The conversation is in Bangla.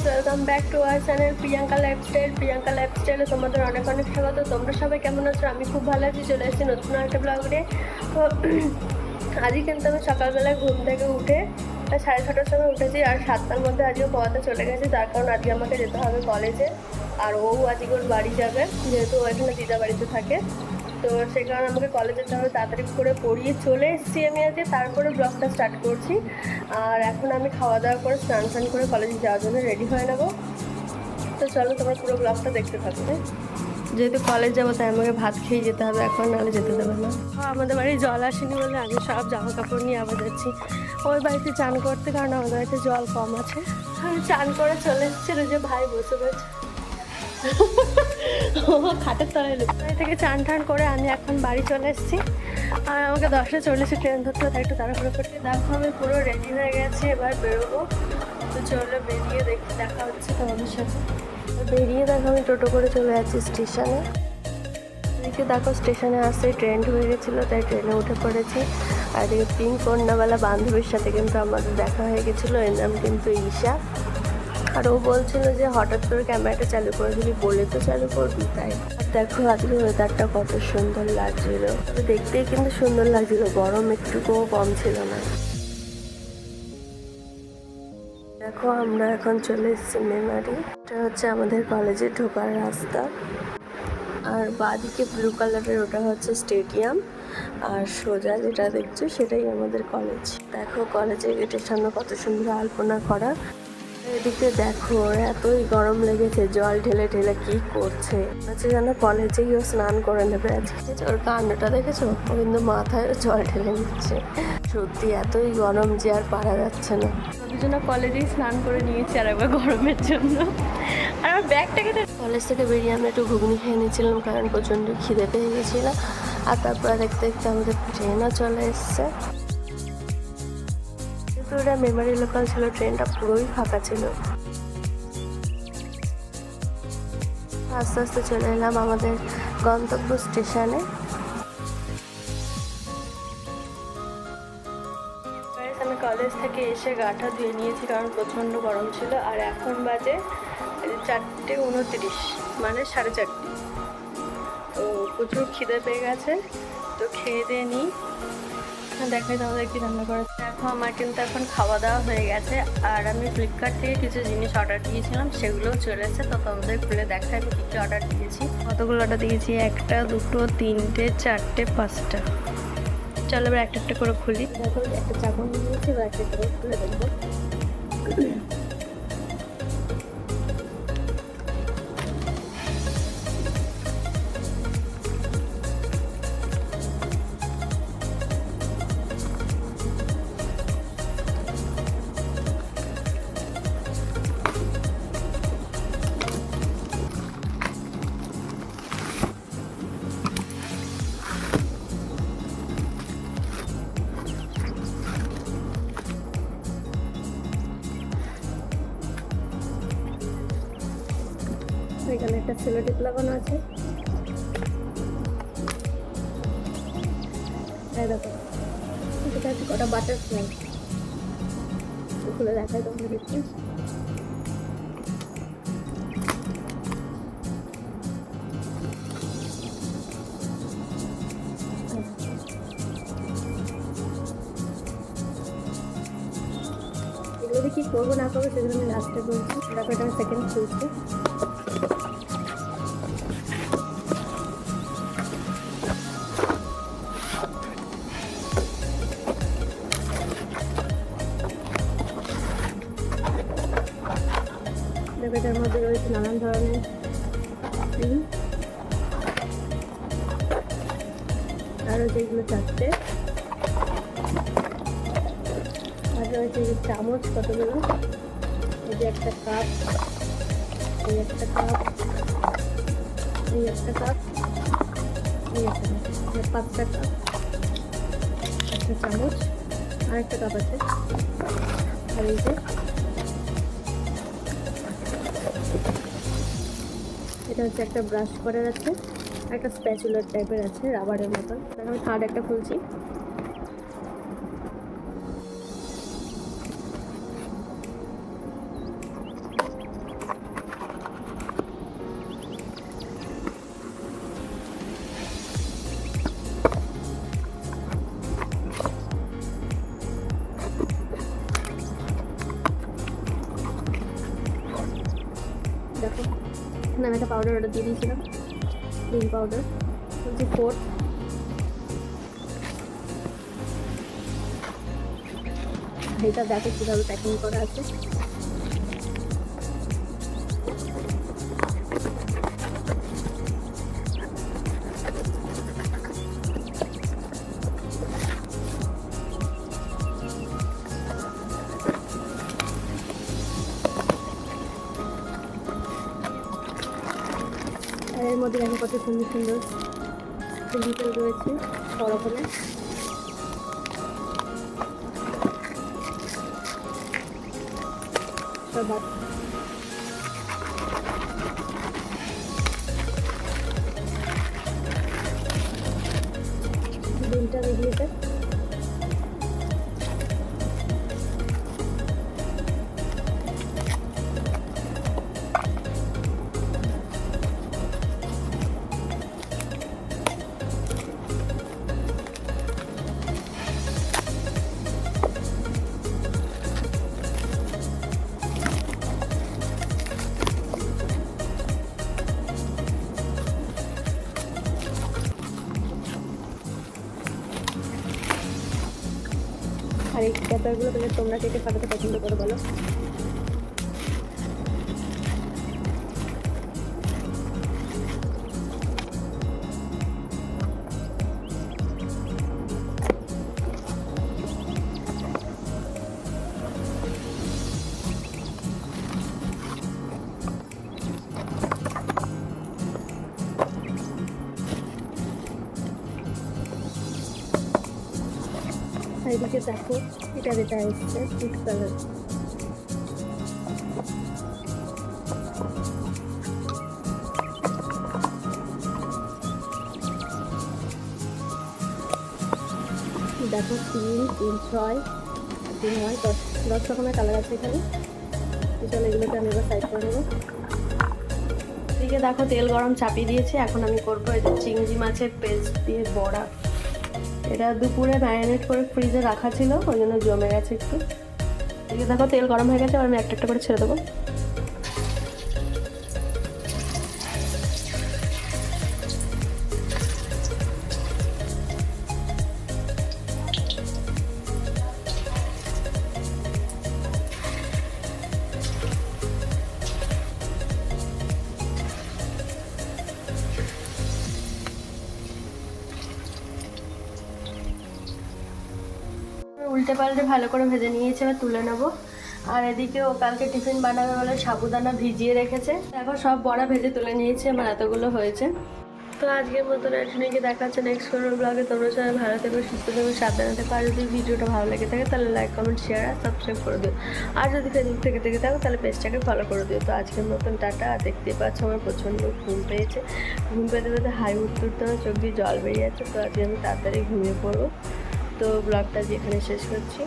Guys welcome back to our channel Priyanka lifestyle Priyanka লাইফস্টাইলে তোমাদের অনেক অনেক স্বাগত। তোমরা সবাই কেমন আছো? আমি খুব ভালো আছি, চলে এসেছি নতুন একটা ব্লগ তো, আজই কিন্তু আমি সকালবেলায় ঘুম থেকে উঠে সাড়ে ছটার সময় উঠেছি আর সাতটার মধ্যে আজকে পড়াতে চলে গেছে। তার কারণ আজকে আমাকে যেতে হবে কলেজে। আর ও আজকে ওর বাড়ি যাবে, যেহেতু ও এখানে দিদা বাড়িতে থাকে। তো সেই কারণে আমাকে কলেজে যেতে হবে তাড়াতাড়ি করে পড়িয়ে চলে এসেছি আমি আজকে। তারপরে ব্লগটা স্টার্ট করছি। আর এখন আমি খাওয়া দাওয়া করে স্নান স্নান করে কলেজে যাওয়ার জন্য রেডি হয়ে নেব। তো চলো তোমার পুরো ব্লগটা দেখতে থাকবে যেহেতু কলেজ যাব তাই আমাকে ভাত খেয়ে যেতে হবে এখন নাহলে যেতে দেবে না। আমাদের বাড়ি জল আসেনি বলে আমি সব জামা কাপড় নিয়ে আবার যাচ্ছি। ওই বাড়িতে চান করতে কারণ আমাদের বাড়িতে জল কম আছে। আমি চান করে চলে এসেছিল যে ভাই বসে বসে। খাটের তলায় লুক বাড়ি থেকে চান টান করে আমি এখন বাড়ি চলে এসেছি। আর আমাকে দশটা চল্লিশে ট্রেন ধরতে তাই একটু তাড়াহুড়ো করতে দেখো, আমি পুরো রেডি হয়ে গেছি, এবার বেরোবো। তো চলো বেরিয়ে দেখতে দেখা হচ্ছে তোমাদের সাথে। বেরিয়ে দেখো, আমি টোটো করে চলে যাচ্ছি স্টেশনে। এদিকে দেখো, স্টেশনে আসতে ট্রেন হয়ে গেছিল, তাই ট্রেনে উঠে পড়েছি। আর এদিকে পিঙ্ক কন্যাওয়ালা বান্ধবীর সাথে কিন্তু আমাদের দেখা হয়ে গেছিল, এর নাম কিন্তু ঈশা। আর ও বলছিল যে হঠাৎ করে ক্যামেরাটা চালু করে দিবি বলে তো চালু করবি, তাই। দেখো আজকে ওয়েদারটা কত সুন্দর লাগছিল। দেখতেই কিন্তু সুন্দর লাগছিল, গরম একটুকুও কম ছিল না। দেখো আমরা এখন চলে এসেছি মেমারি। এটা হচ্ছে আমাদের কলেজে ঢোকার রাস্তা। আর বাঁদিকে ব্লু কালারের ওটা হচ্ছে স্টেডিয়াম আর সোজা যেটা দেখছ সেটাই আমাদের কলেজ দেখো কলেজের গেটের সামনে কত সুন্দর আলপনা করা। এদিকে দেখো এতই গরম লেগেছে জল ঢেলে ঢেলে কি করছে? হচ্ছে যেন কলেজেই ও স্নান করে নেবে আজকে। ওর কাণ্ডটা দেখেছ? ও কিন্তু মাথায় জল ঢেলে নিচ্ছে। সত্যি এতই গরম যে আর পারা যাচ্ছে না। দুজনে কলেজেই স্নান করে নিয়েছি আর একবার গরমের জন্য। আর আমার ব্যাগটাকে কলেজ থেকে বেরিয়ে আমরা একটু ঘুগনি খেয়ে নিয়েছিলাম কারণ প্রচণ্ড খিদে পেয়ে গেছিলাম আর তারপরে দেখতে দেখতে আমাদের ট্রেনও চলে এসছে। এটা মেমারি লোকাল ছিল ট্রেনটা পুরোই ফাঁকা ছিল। আস্তে আস্তে চলে এলাম আমাদের গন্তব্য স্টেশনে। আমি কলেজ থেকে এসে গাটা ধুয়ে নিয়েছি, কারণ প্রচণ্ড গরম ছিল, আর এখন বাজে চারটে উনত্রিশ মানে সাড়ে চারটে। তো প্রচুর খিদে পেয়ে গেছে, তো খেয়ে দিয়ে নিই। দেখাই তাহলে কি রান্না করে দেখো আমার কিন্তু এখন খাওয়া দাওয়া হয়ে গেছে আর আমি ফ্লিপকার্ট থেকে কিছু জিনিস অর্ডার দিয়েছিলাম সেগুলোও চলে এসেছে তো তোমাদের খুলে দেখাই আমি কী কী অর্ডার দিয়েছি। কতগুলো অর্ডার দিয়েছি? একটা দুটো তিনটে চারটে পাঁচটা। চলো এবার একটা একটা করে খুলি। দেখো একটা চাকন দিয়েছি এবার একটা একটা করে খুলে দেখব। এখানে একটা সেলো টিপ লাগানো আছে। দেখো এটা আছে কটা বাটারফ্লাই খুলে দেখাই তোমরা দেখছি এগুলো কি করব না করব সেগুলো আমি লাস্টে বলছি। তারপর এটা সেকেন্ড খুলছি। ধরনের। রয়েছে এগুলো চারটে। আর রয়েছে যে চামচ কতগুলো? এই যে একটা কাপ, এই একটা কাপ, এই একটা কাপ, এই একটা কাপ পাঁচটা কাপ, একটা চামচ আর একটা কাপ আছে। আর এই যে এটা হচ্ছে একটা ব্রাশ করার আছে একটা স্প্যাচুলার টাইপের আছে রাবারের মতন। আমি থার্ড একটা খুলছি। আমি একটা পাউডার অর্ডার দিয়ে দিয়েছিলাম ডিম পাউডার বলছি ফোর এটা দেখো কীভাবে প্যাকিং করা আছে। মধ্যে দেখো কত সুন্দর সুন্দর ডিজিটাল রয়েছে সব রকমের সব বাদ- ডিমটা বেরিয়েছে পেপারগুলো তাহলে তোমরা কেটে ফাটাতে পছন্দ করো বলো? এদিকে দেখো, এটা যেটা এসছে পিঙ্ক কালার দেখো, তিন তিন, ছয়, তিন, নয়, দশ দশ রকমের কালার আছে এখানে। চলো এগুলোকে আমি এবার সাইড করে নেব। দেখো, তেল গরম চাপিয়ে দিয়েছে। এখন আমি করব যে চিংড়ি মাছের পেস্ট দিয়ে বড়া। এটা দুপুরে ম্যারিনেট করে ফ্রিজে রাখা ছিল, ওই জন্য জমে গেছে একটু। দেখো তেল গরম হয়ে গেছে আর আমি একটা একটা করে ছেড়ে দেবো। উল্টে পাল্টে ভালো করে ভেজে নিয়েছে, এবার তুলে নেব। আর এদিকে ও কালকে টিফিন বানাবে বলে সাবুদানা ভিজিয়ে রেখেছে। দেখো, সব বড়া ভেজে তুলে নিয়েছে, আমার এতগুলো হয়েছে। তো আজকের মতন অ্যান্টনিকে দেখাচ্ছে নেক্সট কোনো ব্লগে তোমরা সবাই ভালো থেকো, সুস্থ থেকো, সাবধানে থেকো। আর যদি ভিডিওটা ভালো লেগে থাকে, তাহলে লাইক কমেন্ট শেয়ার আর সাবস্ক্রাইব করে দিও। আর যদি ফেসবুক থেকে থেকে থাকো, তাহলে পেজটাকে ফলো করে দিও। তো আজকের মতন টাটা। দেখতে পাচ্ছ, আমার প্রচণ্ড ঘুম পেয়েছে। ঘুম পেতে পেতে হাই উঠতে উঠতে আমার চোখ দিয়ে জল বেরিয়ে যাচ্ছে। তো আজকে আমি তাড়াতাড়ি ঘুমিয়ে পড়ব। তো ব্লগটা যেখানে শেষ করছি।